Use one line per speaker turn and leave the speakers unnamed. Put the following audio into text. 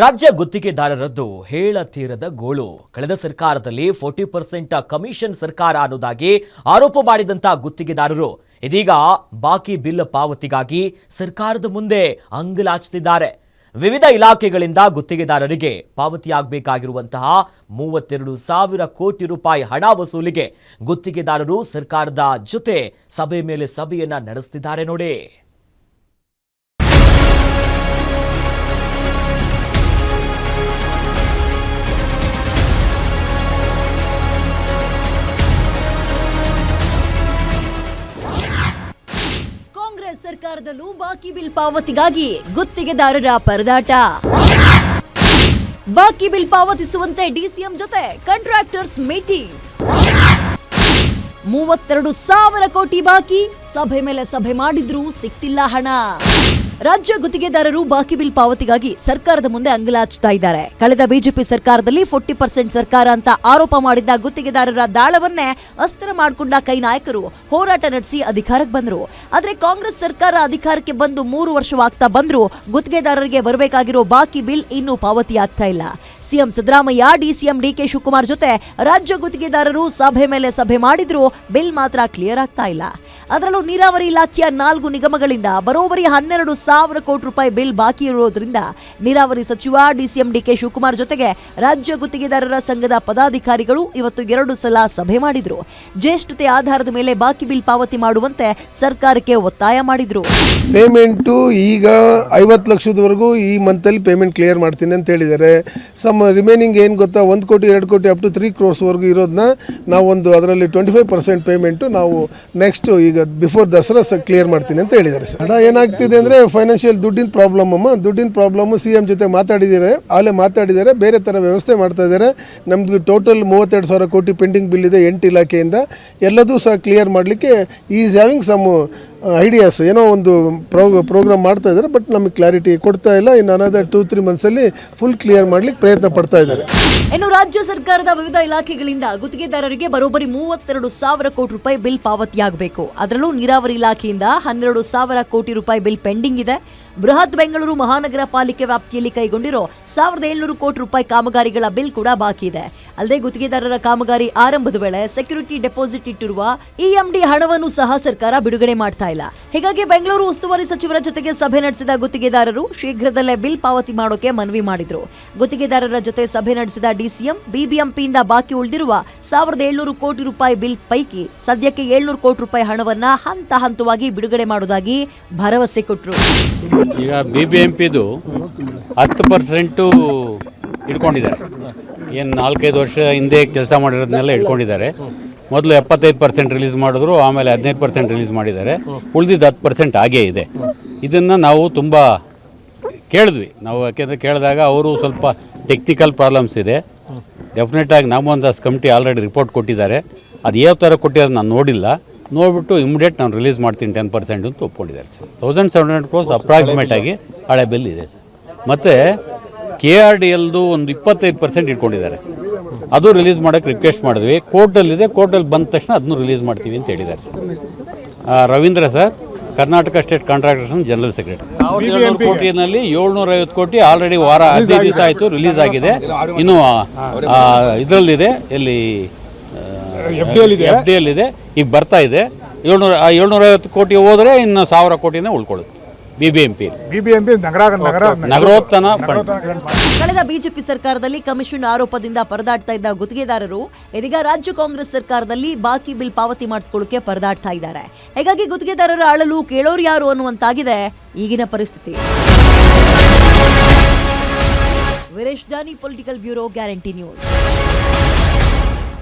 ರಾಜ್ಯ ಗುತ್ತಿಗೆದಾರರದ್ದು ಹೇಳತೀರದ ಗೋಳು. ಕಳೆದ ಸರ್ಕಾರದಲ್ಲಿ ಫೋರ್ಟಿ ಪರ್ಸೆಂಟ್ ಕಮಿಷನ್ ಸರ್ಕಾರ ಅನ್ನೋದಾಗಿ ಆರೋಪ ಮಾಡಿದಂಥ ಗುತ್ತಿಗೆದಾರರು. ಇದೀಗ ಬಾಕಿ ಬಿಲ್ ಪಾವತಿಗಾಗಿ ಸರ್ಕಾರದ ಮುಂದೆ ಅಂಗಲಾಚುತ್ತಿದ್ದಾರೆ. ವಿವಿಧ ಇಲಾಖೆಗಳಿಂದ ಗುತ್ತಿಗೆದಾರರಿಗೆ ಪಾವತಿಯಾಗಬೇಕಾಗಿರುವಂತಹ ಮೂವತ್ತೆರಡು ಸಾವಿರ ಕೋಟಿ ರೂಪಾಯಿ ಹಣ ವಸೂಲಿಗೆ ಗುತ್ತಿಗೆದಾರರು ಸರ್ಕಾರದ ಜೊತೆ ಸಭೆ ಮೇಲೆ ಸಭೆಯನ್ನ ನಡೆಸುತ್ತಿದ್ದಾರೆ ನೋಡಿ.
ಸರ್ಕಾರದಲ್ಲೂ ಬಾಕಿ ಬಿಲ್ ಪಾವತಿಗಾಗಿ ಗುತ್ತಿಗೆದಾರರ ಪರದಾಟ. ಬಾಕಿ ಬಿಲ್ ಪಾವತಿಸುವಂತೆ ಡಿಸಿಎಂ ಜೊತೆ ಕಾಂಟ್ರಾಕ್ಟರ್ಸ್ ಮೀಟಿಂಗ್. ಮೂವತ್ತೆರಡು ಸಾವಿರ ಕೋಟಿ ಬಾಕಿ, ಸಭೆ ಮೇಲೆ ಸಭೆ ಮಾಡಿದ್ರೂ ಸಿಕ್ತಿಲ್ಲ ಹಣ. ರಾಜ್ಯ ಗುತ್ತಿಗೆದಾರರು ಬಾಕಿ ಬಿಲ್ ಪಾವತಿಗಾಗಿ ಸರ್ಕಾರದ ಮುಂದೆ ಅಂಗಲಾಚ್ತಾ ಇದ್ದಾರೆ. ಕಳೆದ ಬಿಜೆಪಿ ಸರ್ಕಾರದಲ್ಲಿ ಫೋರ್ಟಿ ಪರ್ಸೆಂಟ್ ಸರ್ಕಾರ ಅಂತ ಆರೋಪ ಮಾಡಿದ್ದ ಗುತ್ತಿಗೆದಾರರ ದಾಳವನ್ನೇ ಅಸ್ತ್ರ ಮಾಡಿಕೊಂಡ ಕೈ ನಾಯಕರು ಹೋರಾಟ ನಡೆಸಿ ಅಧಿಕಾರಕ್ಕೆ ಬಂದರು. ಆದರೆ ಕಾಂಗ್ರೆಸ್ ಸರ್ಕಾರ ಅಧಿಕಾರಕ್ಕೆ ಬಂದು ಮೂರು ವರ್ಷವಾಗ್ತಾ ಬಂದರೂ, ಗುತ್ತಿಗೆದಾರರಿಗೆ ಬರಬೇಕಾಗಿರೋ ಬಾಕಿ ಬಿಲ್ ಇನ್ನೂ ಪಾವತಿಯಾಗ್ತಾ ಇಲ್ಲ. CM Siddaramaiah DCM DK Shivakumar ಜೊತೆ ರಾಜ್ಯ ಗುತ್ತಿಗೆದಾರರು ಸಭೆ ಮೇಲೆ ಸಭೆ ಮಾಡಿದ್ರು, ಬಿಲ್ ಮಾತ್ರ ಕ್ಲಿಯರ್ ಆಗ್ತಾ ಇಲ್ಲ. ಅದರಲ್ಲೂ ನೀರಾವರಿ ಇಲಾಖೆಯ ನಾಲ್ಕು ನಿಗಮಗಳಿಂದ ಬರೋಬ್ಬರಿ ಹನ್ನೆರಡು ಸಾವಿರ ಕೋಟಿ ರೂಪಾಯಿ ಬಿಲ್ ಬಾಕಿ ಇರೋದ್ರಿಂದ ನೀರಾವರಿ ಸಚಿವ ಡಿಸಿಎಂ ಡಿಕೆ ಶಿವಕುಮಾರ್ ಜೊತೆಗೆ ರಾಜ್ಯ ಗುತ್ತಿಗೆದಾರರ ಸಂಘದ ಪದಾಧಿಕಾರಿಗಳು ಇವತ್ತು ಎರಡು ಸಲ ಸಭೆ ಮಾಡಿದ್ರು. ಜ್ಯೇಷ್ಠತೆ ಆಧಾರದ ಮೇಲೆ ಬಾಕಿ ಬಿಲ್ ಪಾವತಿ ಮಾಡುವಂತೆ ಸರ್ಕಾರಕ್ಕೆ ಒತ್ತಾಯ ಮಾಡಿದ್ರು.
ಪೇಮೆಂಟು ಈಗ ಐವತ್ತು ಲಕ್ಷದವರೆಗೂ ಈ ಮಂತಲ್ಲಿ ಪೇಮೆಂಟ್ ಕ್ಲಿಯರ್ ಮಾಡ್ತೀನಿ ಅಂತ ಹೇಳಿದ್ದಾರೆ. ಸಮ್ ರಿಮೈನಿಂಗ್ ಏನು ಗೊತ್ತಾ, ಒಂದು ಕೋಟಿ, ಎರಡು ಕೋಟಿ, ಅಪ್ ಟು ತ್ರೀ ಕ್ರೋರ್ಸ್ವರೆಗೂ ಇರೋದನ್ನ ನಾವು ಒಂದು ಅದರಲ್ಲಿ ಟ್ವೆಂಟಿ ಫೈವ್ ಪರ್ಸೆಂಟ್ ಪೇಮೆಂಟು ನಾವು ನೆಕ್ಸ್ಟ್ ಈಗ ಬಿಫೋರ್ ದಸರಾ ಸ ಕ್ಲಿಯರ್ ಮಾಡ್ತೀನಿ ಅಂತ ಹೇಳಿದ್ದಾರೆ ಸರ್. ಹಣ ಏನಾಗ್ತಿದೆ ಅಂದರೆ ಫೈನಾನ್ಷಿಯಲ್ ದುಡ್ಡಿನ ಪ್ರಾಬ್ಲಮ್ ಅಮ್ಮ. ದುಡ್ಡಿನ ಪ್ರಾಬ್ಲಮ್ಮು ಸಿ ಎಂ ಜೊತೆ ಮಾತಾಡಿದ್ದಾರೆ. ಆಗಲೇ ಮಾತಾಡಿದ್ದಾರೆ. ಬೇರೆ ಥರ ವ್ಯವಸ್ಥೆ ಮಾಡ್ತಾ ಇದ್ದಾರೆ. ನಮ್ಮದು ಟೋಟಲ್ ಮೂವತ್ತೆರಡು ಸಾವಿರ ಕೋಟಿ ಪೆಂಡಿಂಗ್ ಬಿಲ್ ಇದೆ ಎಂಟು ಇಲಾಖೆಯಿಂದ. ಎಲ್ಲದೂ ಸಹ ಕ್ಲಿಯರ್ ಮಾಡಲಿಕ್ಕೆ ಈಸ್ ಹ್ಯಾವಿಂಗ್ ಸಮ್ ಐಡಿಯಾಸ್ ಏನೋ ಒಂದು ಪ್ರೋ ಪ್ರೋಗ್ರಾಮ್ ಮಾಡ್ತಾ ಇದ್ದಾರೆ ಬಟ್ ನಮಗೆ ಕ್ಲಾರಿಟಿ ಕೊಡ್ತಾ ಇಲ್ಲ. ಇನ್ನು ಅನದರ್ ಟೂ ತ್ರೀ ಮಂತ್ಸಲ್ಲಿ ಫುಲ್ ಕ್ಲಿಯರ್ ಮಾಡ್ಲಿಕ್ಕೆ ಪ್ರಯತ್ನ ಪಡ್ತಾ ಇದ್ದಾರೆ.
ಇನ್ನು ರಾಜ್ಯ ಸರ್ಕಾರದ ವಿವಿಧ ಇಲಾಖೆಗಳಿಂದ ಗುತ್ತಿಗೆದಾರರಿಗೆ ಬರೋಬ್ಬರಿ ಮೂವತ್ತೆರಡು ಸಾವಿರ ಕೋಟಿ ರೂಪಾಯಿ ಬಿಲ್ ಪಾವತಿಯಾಗಬೇಕು. ಅದರಲ್ಲೂ ನೀರಾವರಿ ಇಲಾಖೆಯಿಂದ ಹನ್ನೆರಡು ಸಾವಿರ ಕೋಟಿ ರೂಪಾಯಿ ಬಿಲ್ ಪೆಂಡಿಂಗ್ ಇದೆ. ಬೃಹತ್ ಬೆಂಗಳೂರು ಮಹಾನಗರ ಪಾಲಿಕೆ ವ್ಯಾಪ್ತಿಯಲ್ಲಿ ಕೈಗೊಂಡಿರೋ ಸಾವಿರದ ಏಳ್ನೂರು ಕೋಟಿ ರೂಪಾಯಿ ಕಾಮಗಾರಿಗಳ ಬಿಲ್ ಕೂಡ ಬಾಕಿ ಇದೆ. ಅಲ್ಲದೆ ಗುತ್ತಿಗೆದಾರರ ಕಾಮಗಾರಿ ಆರಂಭದ ವೇಳೆ ಸೆಕ್ಯೂರಿಟಿ ಡೆಪಾಸಿಟ್ ಇಟ್ಟಿರುವ ಇಎಂಡಿ ಹಣವನ್ನು ಸಹ ಸರ್ಕಾರ ಬಿಡುಗಡೆ ಮಾಡ್ತಾ ಇಲ್ಲ. ಹೀಗಾಗಿ ಬೆಂಗಳೂರು ಉಸ್ತುವಾರಿ ಸಚಿವರ ಜೊತೆಗೆ ಸಭೆ ನಡೆಸಿದ ಗುತ್ತಿಗೆದಾರರು ಶೀಘ್ರದಲ್ಲೇ ಬಿಲ್ ಪಾವತಿ ಮಾಡೋಕೆ ಮನವಿ ಮಾಡಿದ್ರು. ಗುತ್ತಿಗೆದಾರರ ಜೊತೆ ಸಭೆ ನಡೆಸಿದ ಡಿಸಿಎಂ ಬಿಬಿಎಂಪಿಯಿಂದ ಬಾಕಿ ಉಳಿದಿರುವ ಸಾವಿರದ ಏಳ್ನೂರು ಕೋಟಿ ರೂಪಾಯಿ ಬಿಲ್ ಪೈಕಿ ಸದ್ಯಕ್ಕೆ ಏಳ್ನೂರು ಕೋಟಿ ರೂಪಾಯಿ ಹಣವನ್ನ ಹಂತ ಹಂತವಾಗಿ ಬಿಡುಗಡೆ ಮಾಡೋದಾಗಿ ಭರವಸೆ ಕೊಟ್ಟರು
ಈಗ ಬಿ ಬಿ ಎಂ ಪಿದು ಹತ್ತು ಪರ್ಸೆಂಟು ಇಟ್ಕೊಂಡಿದ್ದಾರೆ ಏನು ನಾಲ್ಕೈದು ವರ್ಷ ಹಿಂದೆ ಕೆಲಸ ಮಾಡಿರೋದನ್ನೆಲ್ಲ ಇಟ್ಕೊಂಡಿದ್ದಾರೆ ಮೊದಲು ಎಪ್ಪತ್ತೈದು ಪರ್ಸೆಂಟ್ ರಿಲೀಸ್ ಮಾಡಿದ್ರು, ಆಮೇಲೆ ಹದಿನೈದು ಪರ್ಸೆಂಟ್ ರಿಲೀಸ್ ಮಾಡಿದ್ದಾರೆ. ಉಳಿದಿದ್ದು ಹತ್ತು ಪರ್ಸೆಂಟ್ ಹಾಗೇ ಇದೆ. ಇದನ್ನು ನಾವು ತುಂಬ ಕೇಳಿದ್ವಿ. ನಾವು ಯಾಕೆಂದರೆ ಕೇಳಿದಾಗ ಅವರು ಸ್ವಲ್ಪ ಟೆಕ್ನಿಕಲ್ ಪ್ರಾಬ್ಲಮ್ಸ್ ಇದೆ. ಡೆಫಿನೆಟಾಗಿ ಒಂದು ಕಮಿಟಿ ಆಲ್ರೆಡಿ ರಿಪೋರ್ಟ್ ಕೊಟ್ಟಿದ್ದಾರೆ. ಅದು ಯಾವ ಥರ ಕೊಟ್ಟಿರೋದು ನಾನು ನೋಡಿಲ್ಲ. ನೋಡಿಬಿಟ್ಟು ಇಮಿಡಿಯೇಟ್ ನಾನು ರಿಲೀಸ್ ಮಾಡ್ತೀನಿ ಟೆನ್ ಪರ್ಸೆಂಟ್ ಅಂತ ಒಪ್ಕೊಂಡಿದ್ದಾರೆ sir. Thousand seven hundred crores approximate ಆಗಿ ಹಳೆ ಬಿಲ್ ಇದೆ ಮತ್ತು ಕೆ ಆರ್ ಡಿ ಎಲ್ದು ಒಂದು ಇಪ್ಪತ್ತೈದು ಪರ್ಸೆಂಟ್ ಇಟ್ಕೊಂಡಿದ್ದಾರೆ. ಅದು ರಿಲೀಸ್ ಮಾಡೋಕ್ಕೆ ರಿಕ್ವೆಸ್ಟ್ ಮಾಡಿದ್ವಿ. ಕೋರ್ಟಲ್ಲಿದೆ ಕೋರ್ಟಲ್ಲಿ ಬಂದ ತಕ್ಷಣ ಅದನ್ನು ರಿಲೀಸ್ ಮಾಡ್ತೀವಿ ಅಂತ ಹೇಳಿದ್ದಾರೆ sir. Ravindra sir Karnataka state contractors general secretary ಸಾವಿರದ ಏಳ್ನೂರು ಕೋಟಿನಲ್ಲಿ ಏಳ್ನೂರ ಐವತ್ತು ಕೋಟಿ ಆಲ್ರೆಡಿ ವಾರ ಹದಿನೈದು ದಿವಸ ಆಯಿತು ರಿಲೀಸ್ ಆಗಿದೆ. ಇನ್ನು ಇದರಲ್ಲಿದೆ ಎಲ್ಲಿ ಎಫ್ ಡಿ ಎಲ್ ಇದೆ. ಈಗ ಬರ್ತಾ ಇದೆ. ಏಳ್ನೂರ ಏಳ್ನೂರ ಐವತ್ತು ಕೋಟಿ ಹೋದ್ರೆ ಇನ್ನು ಸಾವಿರ ಕೋಟಿನೇ ಉಳ್ಕೊಳ್ಳುತ್ತೆ B B M P
BBMP ನಗರ ನಗರ
ನಗರೋತ್ಥಾನ ಫಂಡ್
ಕಳೆದ ಬಿಜೆಪಿ ಸರ್ಕಾರದಲ್ಲಿ ಕಮಿಷನ್ ಆರೋಪದಿಂದ ಪರದಾಡ್ತಾ ಇದ್ದ ಗುತ್ತಿಗೆದಾರರು ಇದೀಗ ರಾಜ್ಯ ಕಾಂಗ್ರೆಸ್ ಸರ್ಕಾರದಲ್ಲಿ ಬಾಕಿ ಬಿಲ್ ಪಾವತಿ ಮಾಡಿಸ್ಕೊಳ್ಳಕ್ಕೆ ಪರದಾಡ್ತಾ ಇದ್ದಾರೆ. ಹೀಗಾಗಿ ಗುತ್ತಿಗೆದಾರರ ಅಳಲು ಕೇಳೋರು ಯಾರು ಅನ್ನುವಂತಾಗಿದೆ ಈಗಿನ ಪರಿಸ್ಥಿತಿ. ವೀರೇಶ್ ದಾನಿ ಪೊಲಿಟಿಕಲ್ ಬ್ಯೂರೋ ಗ್ಯಾರಂಟಿ ನ್ಯೂಸ್